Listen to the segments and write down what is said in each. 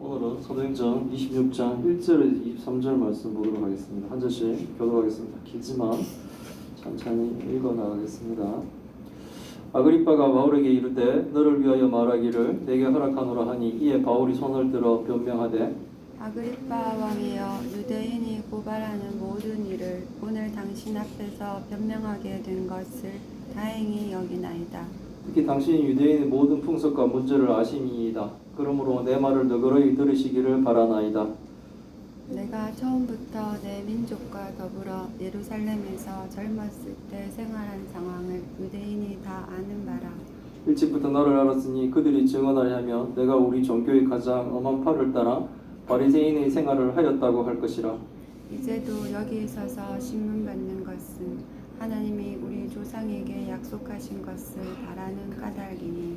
오늘은 사도행전 26장 1절에서 23절 말씀 보도록 하겠습니다. 한 절씩 교도하겠습니다. 길지만 천천히 읽어 나가겠습니다. 아그리빠가 바울에게 이르되 너를 위하여 말하기를 내게 허락하노라 하니 이에 바울이 손을 들어 변명하되 아그리빠 왕이여 유대인이 고발하는 모든 일을 오늘 당신 앞에서 변명하게 된 것을 다행히 여기나이다. 특히 당신이 유대인의 모든 풍속과 문제를 아심이이다. 그러므로 내 말을 너그러이 들으시기를 바라나이다. 내가 처음부터 내 민족과 더불어 예루살렘에서 젊었을 때 생활한 상황을 유대인이 다 아는 바라. 일찍부터 너를 알았으니 그들이 증언하려 하면 내가 우리 종교의 가장 엄한 팔을 따라 바리새인의 생활을 하였다고 할 것이라. 이제도 여기 서서 신문 받는 것은 하나님이 우리 조상에게 약속하신 것을 바라는 까닭이니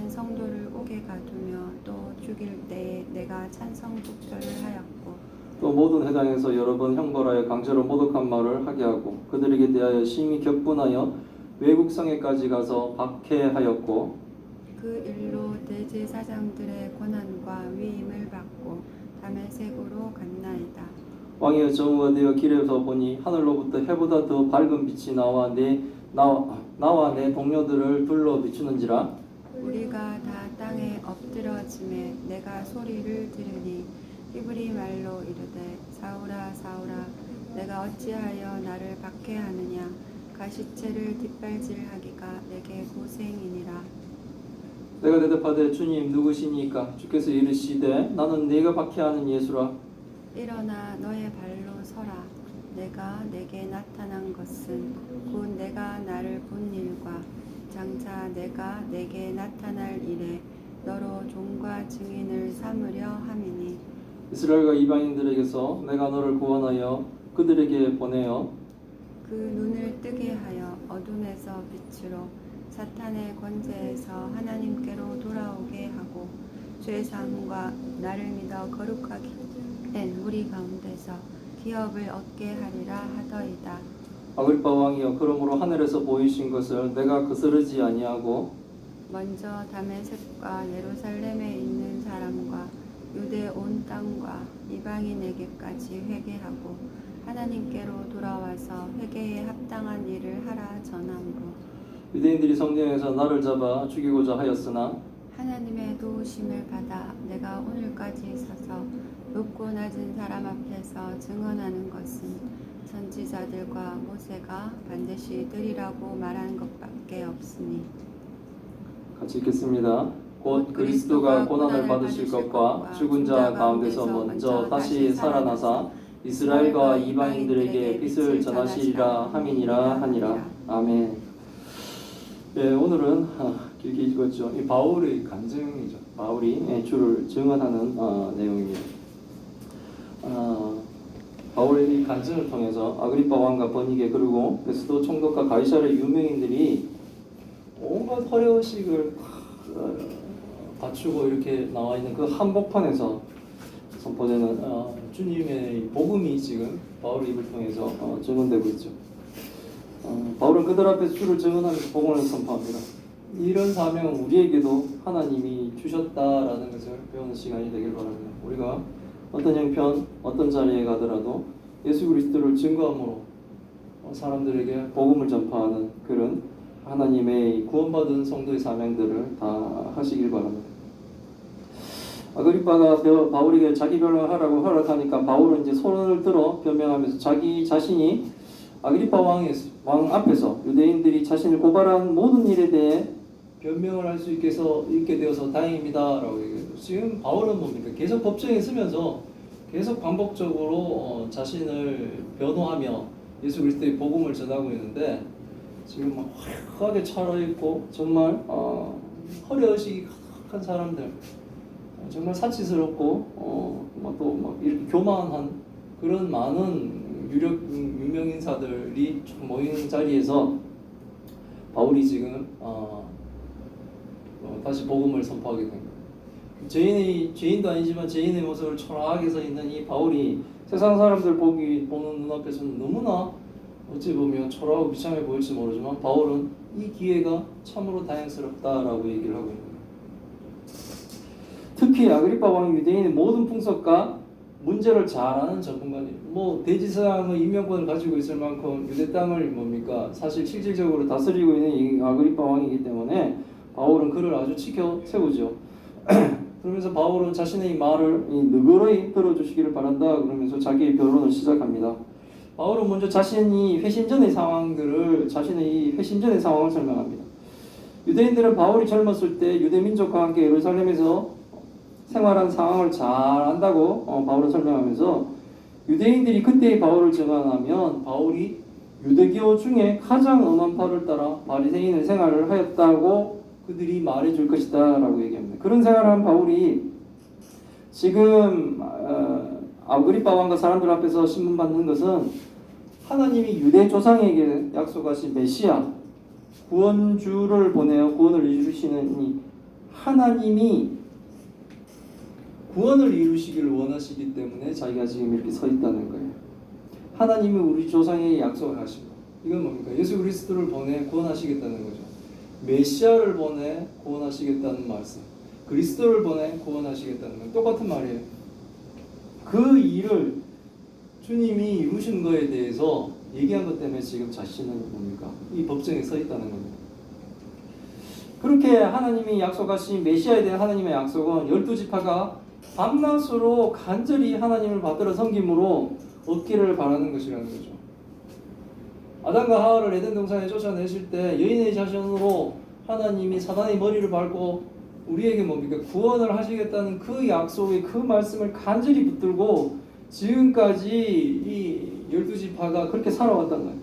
성도를 오게 가두며 또 죽일 때에 내가 찬성 투표를 하였고 또 모든 회당에서 여러 번 형벌하여 강제로 모독한 말을 하게 하고 그들에게 대하여 심히 격분하여 외국 성에까지 가서 박해하였고 그 일로 대제사장들의 권한과 위임을 받고 다메섹으로 갔나이다. 왕이여 정오가 되어 길에서 보니 하늘로부터 해보다 더 밝은 빛이 나와 내 나와, 나와 내 동료들을 둘러 비추는지라 우리가 다 땅에 엎드러짐에 내가 소리를 들으니 히브리 말로 이르되 사울아 사울아 내가 어찌하여 나를 박해하느냐? 가시체를 뒷발질하기가 내게 고생이니라. 내가 대답하되 주님 누구시니까? 주께서 이르시되 나는 네가 박해하는 예수라 일어나 너의 발로 서라. 내가 내게 나타난 것은 곧 내가 나를 본 일과 장차 내가 내게 나타날 일에 너로 종과 증인을 삼으려 함이니 이스라엘과 이방인들에게서 내가 너를 구원하여 그들에게 보내어 그 눈을 뜨게 하여 어둠에서 빛으로 사탄의 권세에서 하나님께로 돌아오게 하고 죄사함과 나를 믿어 거룩하게 된 우리 가운데서 기업을 얻게 하리라 하더이다. 아글바 왕이여 그러므로 하늘에서 보이신 것을 내가 거스르지 아니하고 먼저 다메섹과 예루살렘에 있는 사람과 유대 온 땅과 이방인에게까지 회개하고 하나님께로 돌아와서 회개에 합당한 일을 하라 전함으로. 유대인들이 성경에서 나를 잡아 죽이고자 하였으나 하나님의 도우심을 받아 내가 오늘까지 서서 높고 낮은 사람 앞에서 증언하는 것은 선지자들과 모세가 반드시 되리라고 말한 것밖에 없으니 같이 읽겠습니다. 곧 그리스도가 고난을 받으실 것과 죽은 자 가운데서 먼저 다시 살아나사 이스라엘과 이방인들에게 빛을 전하시리라 함이니라 하니라. 아멘. 예, 오늘은 아, 길게 읽었죠. 이 바울의 간증이죠. 바울이 예, 주를 증언하는 어, 내용입니다. 아, 바울의 이 간증을 통해서 아그리파 왕과 버니게 그리고 베스도 총독과 가이사르의 유명인들이 온갖 허례의식을 어, 갖추고 이렇게 나와 있는 그 한복판에서 선포되는 어, 주님의 복음이 지금 바울의 입을 통해서 어, 증언되고 있죠. 어, 바울은 그들 앞에서 주를 증언하면서 복음을 선포합니다. 이런 사명은 우리에게도 하나님이 주셨다라는 것을 배우는 시간이 되길 바랍니다. 우리가 어떤 형편, 어떤 자리에 가더라도 예수 그리스도를 증거함으로 어, 사람들에게 복음을 전파하는 그런 하나님의 구원받은 성도의 사명들을 다 하시길 바랍니다. 아그리파가 벼- 바울에게 자기 변명을 하라고 허락하니까 바울은 이제 손을 들어 변명하면서 자기 자신이 아그리파 왕의 왕 앞에서 유대인들이 자신을 고발한 모든 일에 대해 변명을 할 수 있게 되어서 다행입니다라고 얘기해요. 지금 바울은 뭡니까? 계속 법정에 서면서 계속 반복적으로 어, 자신을 변호하며 예수 그리스도의 복음을 전하고 있는데 지금 막 화려하게 차려입고 정말 어, 허례의식이 가득한 사람들 정말 사치스럽고 어, 또막 이렇게 교만한 그런 많은 유력 유명 인사들이 쭉 모이는 자리에서 바울이 지금 어, 어, 다시 복음을 선포하게 된 거예요. 죄인의 죄인도 아니지만 죄인의 모습을 초라하게 서 있는 이 바울이 세상 사람들 보기 보는 눈앞에서는 너무나 어찌 보면 초라하고 비참해 보일지 모르지만 바울은 이 기회가 참으로 다행스럽다라고 얘기를 하고 있는 거예요. 특히 아그리파 왕 유대인의 모든 풍속과 문제를 잘 아는 전문가님. 뭐 대지사의 임명권을 가지고 있을 만큼 유대 땅을 뭡니까 사실 실질적으로 다스리고 있는 이 아그리파 왕이기 때문에 바울은 그를 아주 지켜 세우죠. 그러면서 바울은 자신의 이 말을 이 너그러이 들어주시기를 바란다 그러면서 자기의 변론을 시작합니다. 바울은 먼저 자신이 회심 전의 상황들을 자신의 이 회심 전의 상황을 설명합니다. 유대인들은 바울이 젊었을 때 유대 민족과 함께 예루살렘에서 생활한 상황을 잘 안다고 어, 바울은 설명하면서 유대인들이 그때의 바울을 증언하면 바울이 유대교 중에 가장 엄한 바를 따라 바리새인의 생활을 하였다고 그들이 말해줄 것이다라고 얘기합니다. 그런 생활을 한 바울이 지금 어, 아그리파 왕과 사람들 앞에서 신문 받는 것은 하나님이 유대 조상에게 약속하신 메시아 구원주를 보내어 구원을 이루시는 이 하나님이 구원을 이루시기를 원하시기 때문에 자기가 지금 이렇게 서 있다는 거예요. 하나님이 우리 조상에게 약속을 거. 이건 뭡니까? 예수 그리스도를 보내 구원하시겠다는 거죠. 메시아를 보내 구원하시겠다는 말씀. 그리스도를 보내 구원하시겠다는 건 똑같은 말이에요. 그 일을 주님이 이루신 거에 대해서 얘기한 것 때문에 지금 자신은 뭡니까? 이 법정에 서 있다는 겁니다. 그렇게 하나님이 약속하신 메시아에 대한 하나님의 약속은 열두 지파가 밤낮으로 간절히 하나님을 받들어 섬김으로 얻기를 바라는 것이라는 거죠. 아담과 하와를 에덴 동산에 쫓아내실 때 여인의 자손으로 하나님이 사단의 머리를 밟고 우리에게 뭡니까 구원을 하시겠다는 그 약속의 그 말씀을 간절히 붙들고 지금까지 이 열두 지파가 그렇게 살아왔단 거예요.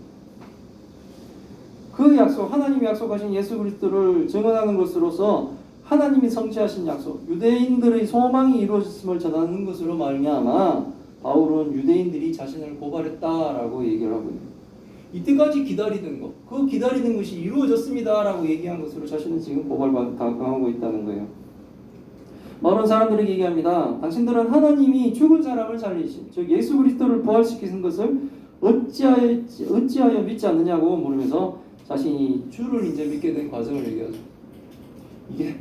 그 약속 하나님이 약속하신 예수 그리스도를 증언하는 것으로서 하나님이 성취하신 약속 유대인들의 소망이 이루어졌음을 전하는 것으로 말미암아 바울은 유대인들이 자신을 고발했다라고 얘기를 하고 있는 이때까지 기다리던 것, 그 기다리는 것이 이루어졌습니다라고 얘기한 것으로 자신은 지금 고발당하고 있다는 거예요. 많은 사람들에게 얘기합니다. 당신들은 하나님이 죽은 사람을 살리신, 즉 예수 그리스도를 부활시키신 것을 어찌하여, 어찌하여 믿지 않느냐고 물으면서 자신이 주를 이제 믿게 된 과정을 얘기하죠. 이게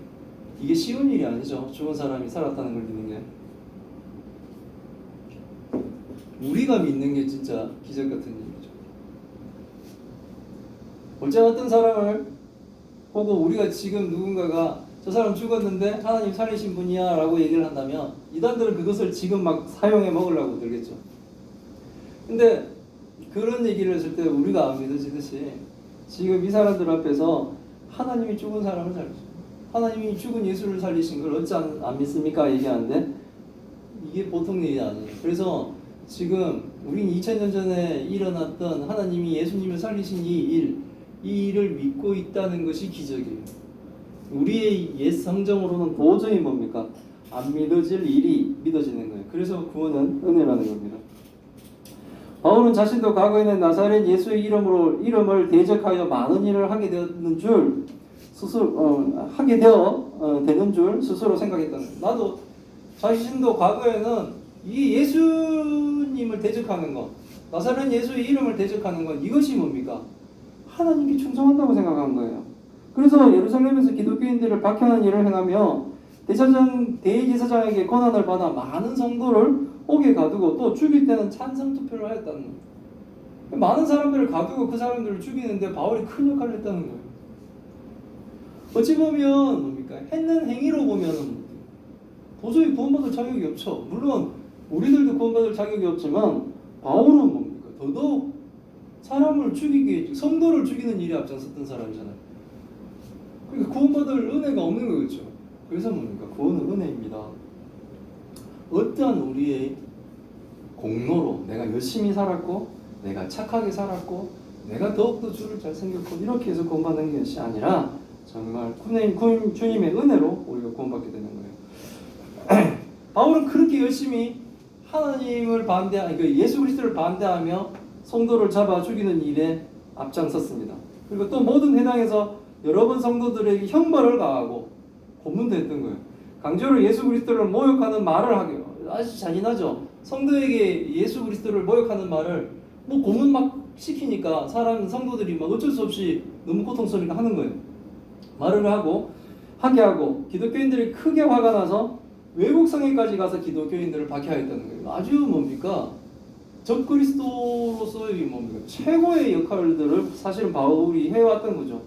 이게 쉬운 일이 아니죠. 죽은 사람이 살았다는 걸 믿는 게. 우리가 믿는 게 진짜 기적 같은 일이죠. 어째 어떤 사람을 보고 우리가 지금 누군가가 저 사람 죽었는데 하나님 살리신 분이야 라고 얘기를 한다면 이단들은 그것을 지금 막 사용해 먹으려고 들겠죠. 근데 그런 얘기를 했을 때 우리가 안 믿어지듯이 지금 이 사람들 앞에서 하나님이 죽은 사람을 살리죠. 하나님이 죽은 예수를 살리신 걸 어찌 안, 안 믿습니까? 얘기하는데 이게 보통 일이 아니에요. 그래서 지금 우린 2000년 전에 일어났던 하나님이 예수님을 살리신 이 일, 이 일을 믿고 있다는 것이 기적이에요. 우리의 옛 성정으로는 도저히 뭡니까? 안 믿어질 일이 믿어지는 거예요. 그래서 구원은 은혜라는 겁니다. 바울은 자신도 과거에는 나사렛 예수의 이름으로 이름을 대적하여 많은 일을 하게 되었는 줄 스스로 어, 하게 되어 어, 되는 줄 스스로 생각했다는 거예요. 나도 자신도 과거에는 이 예수님을 대적하는 것, 나사렛 예수의 이름을 대적하는 것 이것이 뭡니까? 하나님께 충성한다고 생각한 거예요. 그래서 예루살렘에서 기독교인들을 박해하는 일을 행하며 대제사장 대제사장에게 권한을 받아 많은 성도를 옥에 가두고 또 죽일 때는 찬성 투표를 하였다는 거예요. 많은 사람들을 가두고 그 사람들을 죽이는데 바울이 큰 역할을 했다는 거예요. 어찌 보면 뭡니까? 했는 행위로 보면은 도저히 구원받을 자격이 없죠. 물론 우리들도 구원받을 자격이 없지만 바울은 뭡니까? 더더욱 사람을 죽이기 성도를 죽이는 일에 앞장섰던 사람이잖아요. 그러니까 구원받을 은혜가 없는 거겠죠. 그래서 뭡니까? 구원은 은혜입니다. 어떠한 우리의 공로로 내가 열심히 살았고 내가 착하게 살았고 내가 더욱더 주를 잘 생겼고 이렇게 해서 구원받는 것이 아니라 정말 주님, 주님의 은혜로 우리가 구원받게 되는 거예요. 바울은 그렇게 열심히 하나님을 반대, 아니, 그 예수 그리스도를 반대하며 성도를 잡아 죽이는 일에 앞장섰습니다. 그리고 또 모든 해당에서 여러 번 성도들에게 형벌을 가하고 고문도 했던 거예요. 강제로 예수 그리스도를 모욕하는 말을 하게 아주 잔인하죠. 성도에게 예수 그리스도를 모욕하는 말을 뭐 고문 막 시키니까 사람 성도들이 막 어쩔 수 없이 너무 고통스럽게 하는 거예요. 말을 하고 하게 하고 기독교인들이 크게 화가 나서 외국 성에까지 가서 기독교인들을 박해하였다는 거예요. 아주 뭡니까? 적 그리스도로서의 뭡니까? 최고의 역할들을 사실은 바울이 해왔던 거죠.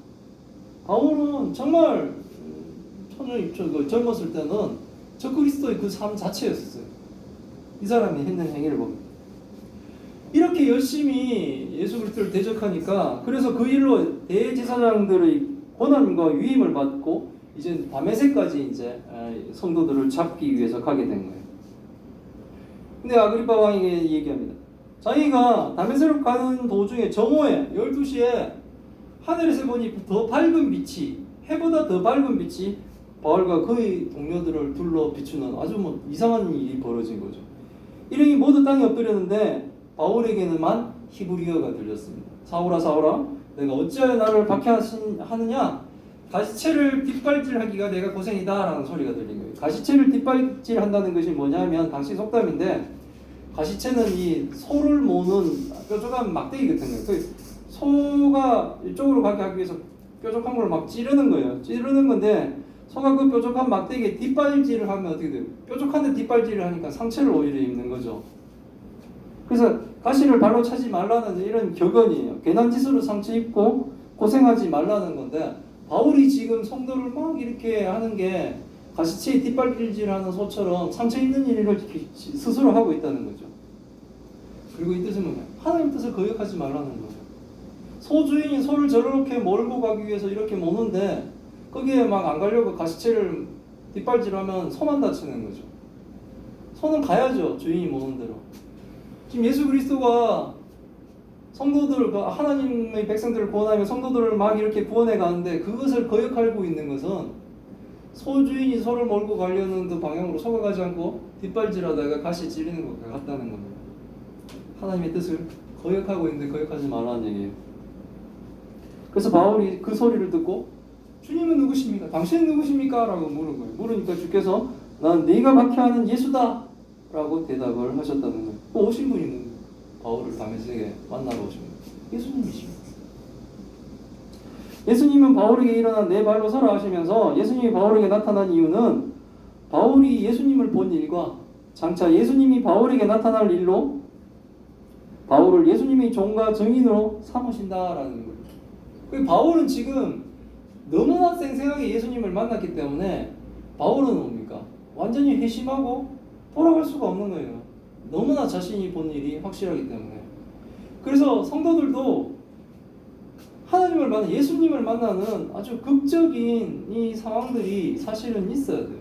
바울은 정말 음, 처녀 저, 그 젊었을 때는 적 그리스도의 그 삶 자체였어요. 이 사람이 했는 행위를 보면 이렇게 열심히 예수 그리스도를 대적하니까 그래서 그 일로 대제사장들의 권한과 위임을 받고 이제 다메섹까지 이제 에, 성도들을 잡기 위해서 가게 된 거예요. 근데 아그리파 왕에게 얘기합니다. 자기가 다메섹으로 가는 도중에 정오에 12시에 하늘에서 보니 더 밝은 빛이 해보다 더 밝은 빛이 바울과 그의 동료들을 둘러 비추는 아주 뭐 이상한 일이 벌어진 거죠. 일행이 모두 땅에 엎드렸는데 바울에게는만 히브리어가 들렸습니다. 사울아 사울아 내가 어찌하여 나를 박해하느냐 가시체를 뒷발질하기가 내가 고생이다라는 소리가 들린 거예요. 가시체를 뒷발질한다는 것이 뭐냐면 당시 속담인데 가시체는 이 소를 모는 뾰족한 막대기 같은 거예요. 그 소가 이쪽으로 가게 하기 위해서 뾰족한 걸 막 찌르는 거예요. 찌르는 건데 소가 그 뾰족한 막대기에 뒷발질을 하면 어떻게 돼요? 뾰족한데 뒷발질을 하니까 상처를 오히려 입는 거죠. 그래서 가시를 발로 차지 말라는 이런 격언이에요. 괜한 짓으로 상처 입고 고생하지 말라는 건데 바울이 지금 성도를 막 이렇게 하는 게 가시체에 뒷발질하는 소처럼 상처 입는 일을 스스로 하고 있다는 거죠. 그리고 이 뜻은 뭐냐? 하나님 뜻을 거역하지 말라는 거죠. 소주인이 소를 저렇게 몰고 가기 위해서 이렇게 모는데 거기에 막 안 가려고 가시체를 뒷발질하면 소만 다치는 거죠. 소는 가야죠 주인이 모는 대로. 지금 예수 그리스도가 성도들 그 하나님의 백성들을 구원하며 성도들을 막 이렇게 구원해 가는데 그것을 거역하고 있는 것은 소주인이 소를 몰고 가려는 그 방향으로 소가 가지 않고 뒷발질하다가 가시 찌르는 것 같다는 겁니다. 하나님의 뜻을 거역하고 있는데 거역하지 말라는 얘기예요. 그래서 바울이 그 소리를 듣고 주님은 누구십니까? 당신은 누구십니까? 라고 물은 거예요. 물으니까 주께서 난 네가 박해하는 예수다 라고 대답을 하셨다는 거예요. 그 오신 분이? 바울을 다메섹에 만나러 오신 분. 예수님이십니다. 예수님은 바울에게 일어나 내 발로 서라 하시면서 예수님이 바울에게 나타난 이유는 바울이 예수님을 본 일과 장차 예수님이 바울에게 나타날 일로 바울을 예수님이 종과 증인으로 삼으신다라는 거예요. 그 바울은 지금 너무나 생생하게 예수님을 만났기 때문에 바울은 뭡니까? 완전히 회심하고 돌아갈 수가 없는 거예요. 너무나 자신이 본 일이 확실하기 때문에. 그래서 성도들도 하나님을 만나 예수님을 만나는 아주 극적인 이 상황들이 사실은 있어야 돼요.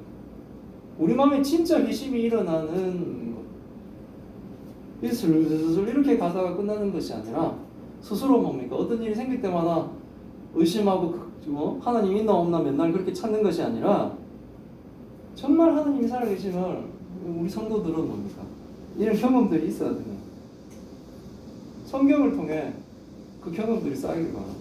우리 마음에 진짜 회심이 일어나는 것. 이 슬슬 이렇게 가다가 끝나는 것이 아니라 스스로 뭡니까? 어떤 일이 생길 때마다 의심하고 그- 뭐 하나님 있나 없나 맨날 그렇게 찾는 것이 아니라 정말 하나님이 살아계심을 우리 성도들은 뭡니까? 이런 경험들이 있어야 되는. 성경을 통해 그 경험들이 쌓이길 바랍니다.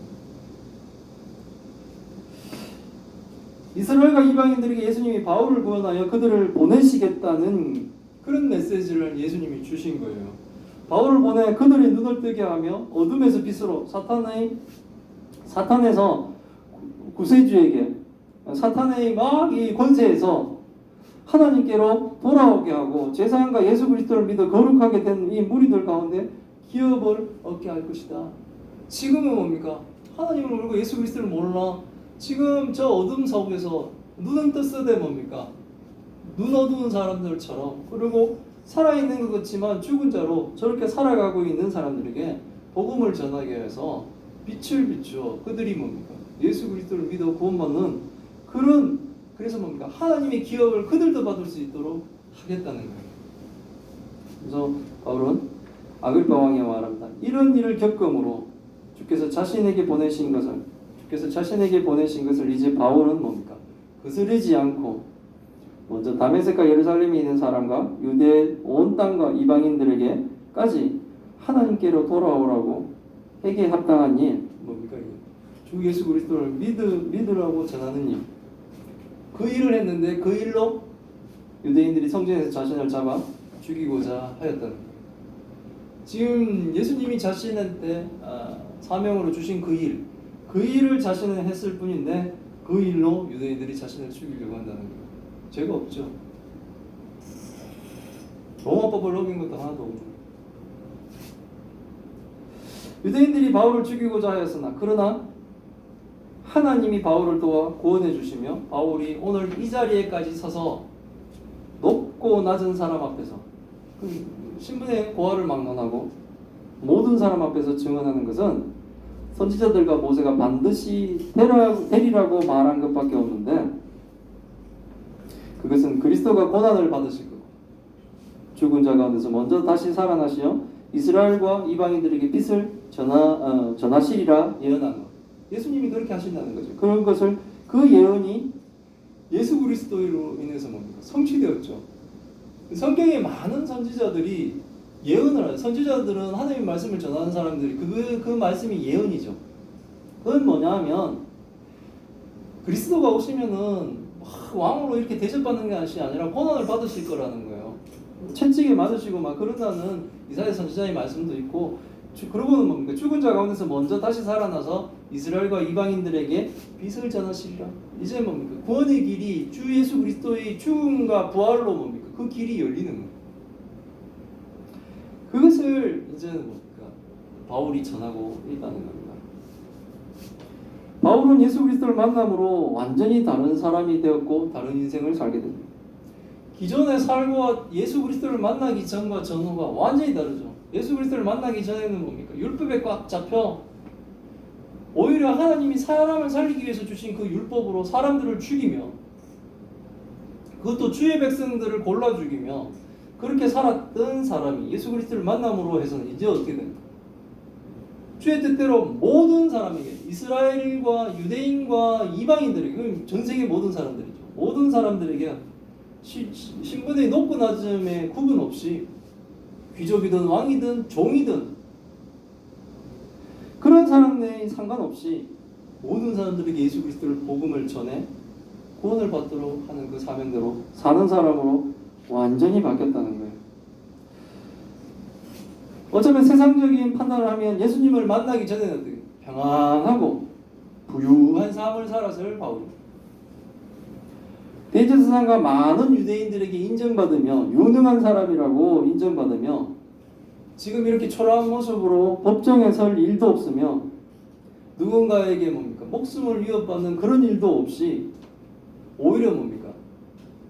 이스라엘과 이방인들에게 예수님이 바울을 구원하여 그들을 보내시겠다는 그런 메시지를 예수님이 주신 거예요. 바울을 보내 그들의 눈을 뜨게 하며 어둠에서 빛으로 사탄의 사탄에서 구세주에게 사탄의 막 이 권세에서 하나님께로 돌아오게 하고 제사장과 예수 그리스도를 믿어 거룩하게 된 이 무리들 가운데 기업을 얻게 할 것이다. 지금은 뭡니까? 하나님을 모르고 예수 그리스도를 몰라. 지금 저 어둠 속에서 눈은 떴어대 뭡니까? 눈 어두운 사람들처럼 그리고 살아있는 것 같지만 죽은 자로 저렇게 살아가고 있는 사람들에게 복음을 전하게 해서 빛을 비추어 그들이 뭡니까? 예수 그리스도를 믿어 구원받는 그런 그래서 뭡니까? 하나님의 기업을 그들도 받을 수 있도록 하겠다는 거예요. 그래서 바울은 아글바 왕에 말합니다. 이런 일을 겪음으로 주께서 자신에게 보내신 것을 주께서 자신에게 보내신 것을 이제 바울은 뭡니까? 거스르지 않고 먼저 다메섹과 예루살렘에 있는 사람과 유대 온 땅과 이방인들에게까지 하나님께로 돌아오라고 회개에 합당한 일 뭡니까? 주 예수 그리스도를 믿으, 믿으라고 전하는 일. 그 일을 했는데 그 일로 유대인들이 성전에서 자신을 잡아 죽이고자 거예요. 지금 예수님이 자신한테 아, 사명으로 주신 그 일, 그 일을 자신은 했을 뿐인데 그 일로 유대인들이 자신을 죽이려고 한다는 거예요. 죄가 없죠. 로마법을 어긴 것도 하나도 거예요. 유대인들이 바울을 죽이고자 하였으나 그러나 하나님이 바울을 도와 구원해 주시며 바울이 오늘 이 자리에까지 서서 높고 낮은 사람 앞에서 그 신분의 고하를 막론하고 모든 사람 앞에서 증언하는 것은 선지자들과 모세가 반드시 되리라고 말한 것밖에 없는데 그것은 그리스도가 고난을 받으실 거고 죽은 자 가운데서 먼저 다시 살아나시어 이스라엘과 이방인들에게 빛을 전하, 어, 전하시리라 예언한 것. 예수님이 그렇게 하신다는 거죠. 그런 것을 그 예언이 예수 그리스도로 인해서 뭡니까? 성취되었죠. 성경에 많은 선지자들이 예언을. 선지자들은 하나님 말씀을 전하는 사람들이 그, 그 말씀이 예언이죠. 그건 뭐냐 하면 그리스도가 오시면은 막 왕으로 이렇게 대접받는 것이 아니라 고난을 받으실 거라는 거예요. 채찍에 맞으시고 막 그런다는 이사야 선지자의 말씀도 있고 주- 그러고는 뭡니까? 죽은 자 가운데서 먼저 다시 살아나서 이스라엘과 이방인들에게 빛을 전하시리라. 이제 뭡니까? 구원의 길이 주 예수 그리스도의 죽음과 부활로 뭡니까? 그 길이 열리는 거예요. 그것을 이제는 뭡니까? 바울이 전하고 있다는 겁니다. 바울은 예수 그리스도를 만남으로 완전히 다른 사람이 되었고 다른 인생을 살게 됩니다. 기존의 삶과 예수 그리스도를 만나기 전과 전후가 완전히 다르죠. 예수 그리스도를 만나기 전에는 뭡니까? 율법에 꽉 잡혀 오히려 하나님이 사람을 살리기 위해서 주신 그 율법으로 사람들을 죽이며 그것도 주의 백성들을 골라 죽이며 그렇게 살았던 사람이 예수 그리스도를 만남으로 해서는 이제 어떻게 됩니까? 주의 뜻대로 모든 사람에게 이스라엘과 유대인과 이방인들에게 전 세계 모든 사람들이죠. 모든 사람들에게 시- 시- 신분의 높고 낮음에 구분 없이 귀족이든 왕이든 종이든 그런 사람에 상관없이 모든 사람들에게 예수 그리스도를 복음을 전해 구원을 받도록 하는 그 사명대로 사는 사람으로 완전히 바뀌었다는 거예요. 어쩌면 세상적인 판단을 하면 예수님을 만나기 전에는 평안하고 부유한 삶을 살았을 바울입니다. 대제사장과 많은 유대인들에게 인정받으며 유능한 사람이라고 인정받으며 지금 이렇게 초라한 모습으로 법정에 설 일도 없으며 누군가에게 뭡니까 목숨을 위협받는 그런 일도 없이 오히려 뭡니까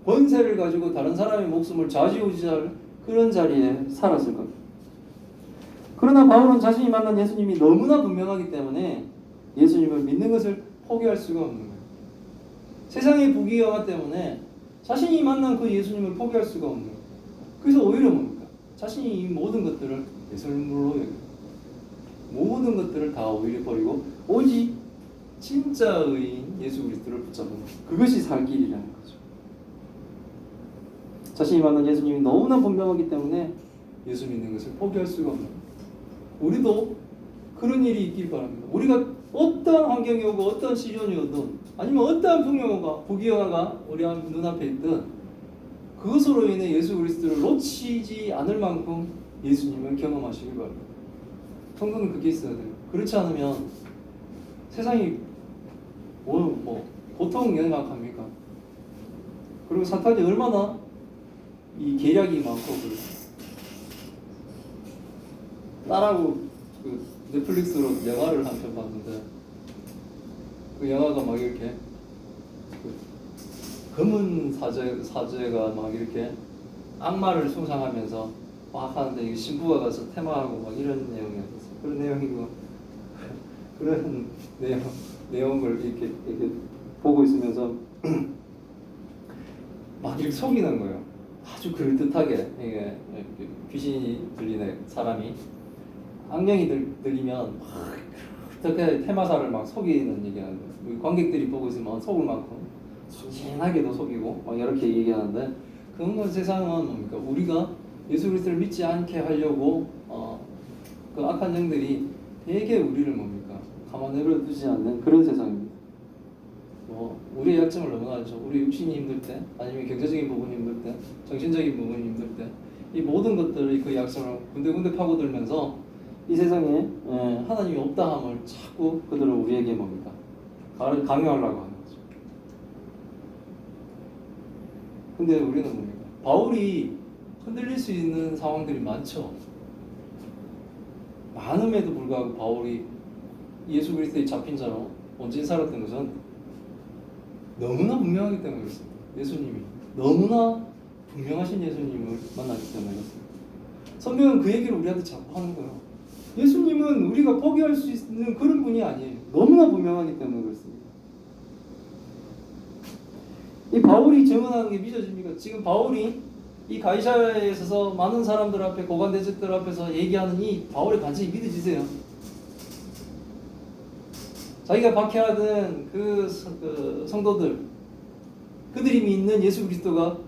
권세를 가지고 다른 사람의 목숨을 좌지우지할 그런 자리에 살았을 겁니다. 그러나 바울은 자신이 만난 예수님이 너무나 분명하기 때문에 예수님을 믿는 것을 포기할 수가 없는 거예요. 세상의 부귀영화 때문에 자신이 만난 그 예수님을 포기할 수가 없는 거예요. 그래서 오히려 뭡니까? 자신이 이 모든 것들을 예술물로 여겨요. 모든 것들을 다 오히려 버리고 오직 진짜 의인 예수 그리스도를 붙잡는 것. 그것이 살 길이라는 거죠. 자신이 만난 예수님이 너무나 분명하기 때문에 예수 믿는 것을 포기할 수가 없는. 우리도 그런 일이 있길 바랍니다. 우리가 어떠한 환경이 오고 어떠한 시련이 오든 아니면 어떠한 풍요가 부귀영화가 우리 앞- 눈앞에 있든 그것으로 인해 예수 그리스도를 놓치지 않을 만큼 예수님을 경험하시길 바랍니다. 성도는 그게 있어야 돼요. 그렇지 않으면 세상이 뭐, 뭐 보통 영악합니까? 그리고 사탄이 얼마나 이 계략이 많고 그래요. 딸하고 그 넷플릭스로 영화를 한 편 봤는데 그 영화가 막 이렇게 그 검은 사제 사제가 막 이렇게 악마를 숭상하면서 막 하는데 이 신부가 가서 테마하고 막 이런 내용이었어요. 그런 내용이고 그런 내용 내용을 이렇게 이렇게 보고 있으면서 막 이렇게 속이는 거예요. 아주 그럴 듯하게 이게 귀신이 들리는 사람이 악령이 들, 들리면 막 어떻게 테마사를 막 속이는 얘기하는 거예요. 우리 관객들이 보고 있으면 속을 만큼 순진하게도 속이고 막 이렇게 얘기하는데 그런 건 세상은 뭡니까 우리가 예수 그리스도를 믿지 않게 하려고 어, 그 악한 영들이 되게 우리를 뭡니까 가만 내버려 두지 않는 그런 세상입니다. 뭐 우리의 약점을 알죠. 우리 육신이 힘들 때, 아니면 경제적인 부분이 힘들 때, 정신적인 부분이 힘들 때, 이 모든 것들이 그 약점을 군데군데 파고들면서 이 세상에 예, 하나님이 없다함을 자꾸 그들은 우리에게 뭡니까 강- 강요하려고 하는 거죠. 근데 우리는 뭡니까 바울이 흔들릴 수 있는 상황들이 많죠. 많음에도 불구하고 바울이 예수 그리스도에 잡힌 자로 온전히 살았던 것은 너무나 분명하기 때문에 그렇습니다. 예수님이 너무나 분명하신 예수님을 만났기 때문에 그렇습니다. 성경은 그 얘기를 우리한테 자꾸 하는 거예요. 예수님은 우리가 포기할 수 있는 그런 분이 아니에요. 너무나 분명하기 때문에 그렇습니다. 이 바울이 증언하는 게 믿어집니까? 지금 바울이 이 가이사야에 있어서 많은 사람들 앞에 고관 대적들 앞에서 얘기하는 이 바울의 간증이 믿어지세요? 자기가 박해하던 그, 성- 그 성도들 그들이 믿는 예수 그리스도가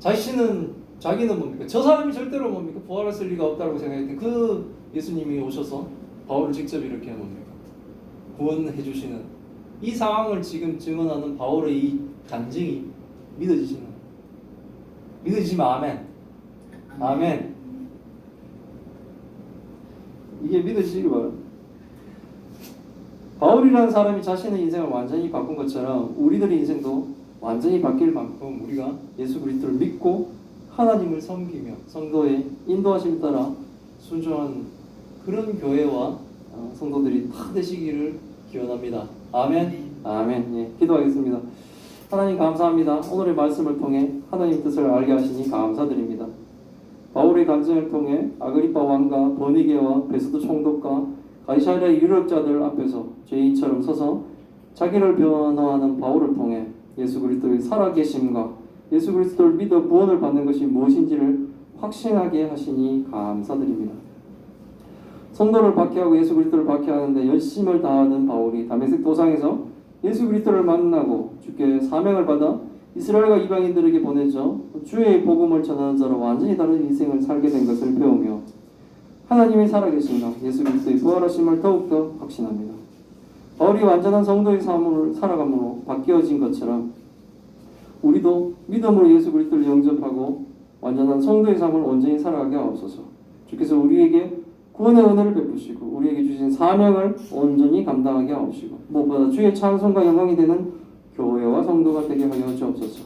자신은 자기는 뭡니까? 저 사람이 절대로 뭡니까? 부활했을 리가 없다고 생각했던 그 예수님이 오셔서 바울을 직접 이렇게 뭡니까? 구원해 주시는 이 상황을 지금 증언하는 바울의 이 간증이 믿어지시는. 믿어지시면 아멘. 아멘. 이게 믿어지시기 바랍니다. 바울이라는 사람이 자신의 인생을 완전히 바꾼 것처럼 우리들의 인생도 완전히 바뀔 만큼 우리가 예수 그리스도를 믿고 하나님을 섬기며 성도의 인도하심 따라 순종한 그런 교회와 어, 성도들이 다 되시기를 기원합니다. 아멘. 아멘. 예, 기도하겠습니다. 하나님 감사합니다. 오늘의 말씀을 통해 하나님 뜻을 알게 하시니 감사드립니다. 바울의 간증을 통해 아그리파 왕과 버니게와 베스도 총독과 가이사랴의 유력자들 앞에서 죄인처럼 서서 자기를 변호하는 바울을 통해 예수 그리스도의 살아계심과 예수 그리스도를 믿어 구원을 받는 것이 무엇인지를 확신하게 하시니 감사드립니다. 성도를 박해하고 예수 그리스도를 박해하는데 열심을 다하는 바울이 다메섹 도상에서 예수 그리스도를 만나고 주께 사명을 받아 이스라엘과 이방인들에게 보내져 주의 복음을 전하는 자로 완전히 다른 인생을 살게 된 것을 배우며 하나님이 살아계신가 예수 그리스도의 부활하심을 더욱더 확신합니다. 바울이 완전한 성도의 삶을 살아감으로 바뀌어진 것처럼 우리도 믿음으로 예수 그리스도를 영접하고 완전한 성도의 삶을 온전히 살아가게 하옵소서. 주께서 우리에게 구원의 은혜를 베푸시고 우리에게 주신 사명을 온전히 감당하게 하옵시고 무엇보다 주의 찬송과 영광이 되는 교회와 성도가 되게 하여 주옵소서.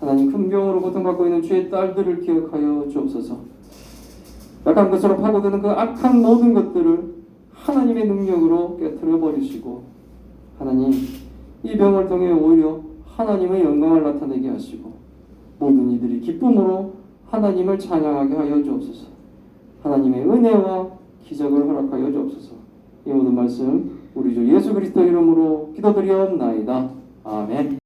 하나님 큰 병으로 고통받고 있는 주의 딸들을 기억하여 주옵소서. 약한 것으로 파고드는 그 악한 모든 것들을 하나님의 능력으로 깨뜨려 버리시고 하나님 이 병을 통해 오히려 하나님의 영광을 나타내게 하시고 모든 이들이 기쁨으로 하나님을 찬양하게 하여 주옵소서. 하나님의 은혜와 기적을 허락하여 주옵소서. 이 모든 말씀 우리 주 예수 그리스도 이름으로 기도드리옵나이다. 아멘.